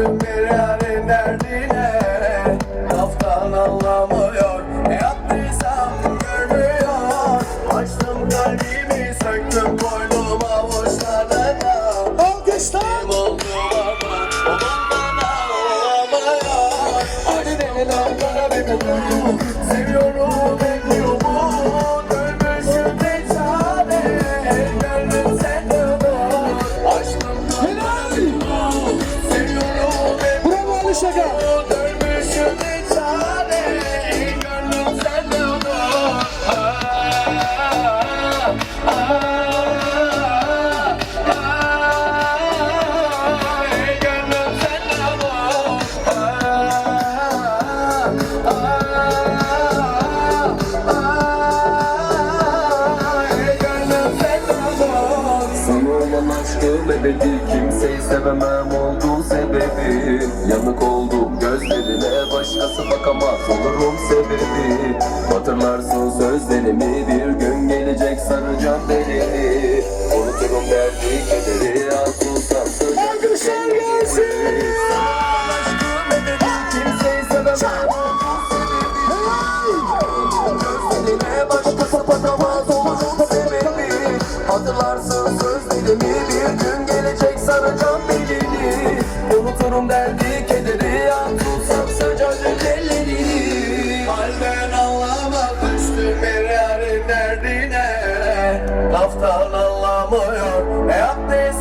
Düştüm bir yarın derdine. Laftan anlamıyor. Ne yaptıysam görmüyor. Açtım kalbimi söktüm koydum avuçlarına Alkışlar. Kim oldum ama o bana olamıyor Hadi dene lan bana bir Seviyorum ebedi Kimseyi sevemem oldu sebebi. Yanık oldum gözlerine Başkası bakamaz olurum sebebi. Hatırlarsın sözlerimi Bir gün gelecek saracağım belini. Unuturum derdi kederi sıcak ebedi Kimseyi sevemem oldu Gözlerine başkası bakamaz olurum sebebi. Hatırlarsın sözlerimi bir gün Laftan anlamıyor. Ne yaptıysam